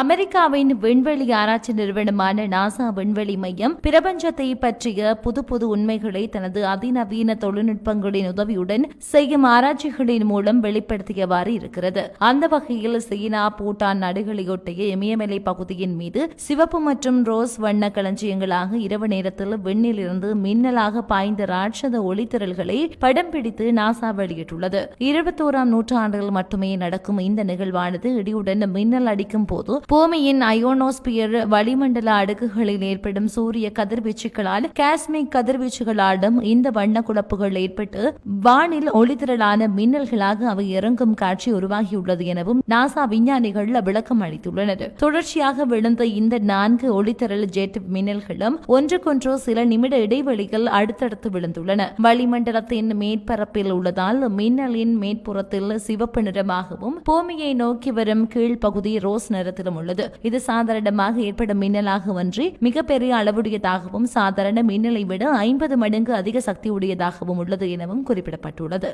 அமெரிக்காவின் விண்வெளி ஆராய்ச்சி நிறுவனமான நாசா விண்வெளி மையம் பிரபஞ்சத்தை பற்றிய புது புது உண்மைகளை தனது அதிநவீன தொழில்நுட்பங்களின் உதவியுடன் செய்யும் ஆராய்ச்சிகளின் மூலம் வெளிப்படுத்தியவாறு இருக்கிறது. அந்த வகையில் சீனா பூட்டான் நாடுகளையொட்டிய இமயமலை பகுதியின் மீது சிவப்பு மற்றும் ரோஸ் வண்ண களஞ்சியங்களாக இரவு நேரத்தில் விண்ணிலிருந்து மின்னலாக பாய்ந்த ராட்சத ஒளித்திரல்களை படம் பிடித்து நாசா வெளியிட்டுள்ளது. இருபத்தோராம் நூற்றாண்டில் மட்டுமே நடக்கும் இந்த நிகழ்வானது இடியுடன் மின்னல் அடிக்கும் போது பூமியின் அயோனோஸ்பியர் வளிமண்டல அடுக்குகளில் ஏற்படும் சூரிய கதிர்வீச்சுகளால் காஸ்மிக் கதிர்வீச்சுகளாலும் இந்த வண்ண குழப்புகள் ஏற்பட்டு வானில் ஒளித்திரளான மின்னல்களாக அவை இறங்கும் காட்சி உருவாகியுள்ளது எனவும் நாசா விஞ்ஞானிகள் விளக்கம் அளித்துள்ளனர். தொடர்ச்சியாக விழுந்த இந்த நான்கு ஒளித்திரள் ஜெட் மின்னல்களும் ஒன்றுக்கொன்று சில நிமிட இடைவெளியில் அடுத்தடுத்து விழுந்துள்ளன. வளிமண்டலத்தின் மேற்பரப்பில் உள்ளதால் மின்னலின் மேற்புறத்தில் சிவப்பு நிறமாகவும் பூமியை நோக்கி வரும் கீழ்ப்பகுதி ரோஸ் நிறத்திலும் உள்ளது. இது சாதாரணமாக ஏற்படும் மின்னலாக ஒன்றி மிகப்பெரிய அளவுடையதாகவும் சாதாரண மின்னலை விட ஐம்பது மடங்கு அதிக சக்தி உடையதாகவும் உள்ளது எனவும் குறிப்பிடப்பட்டுள்ளது.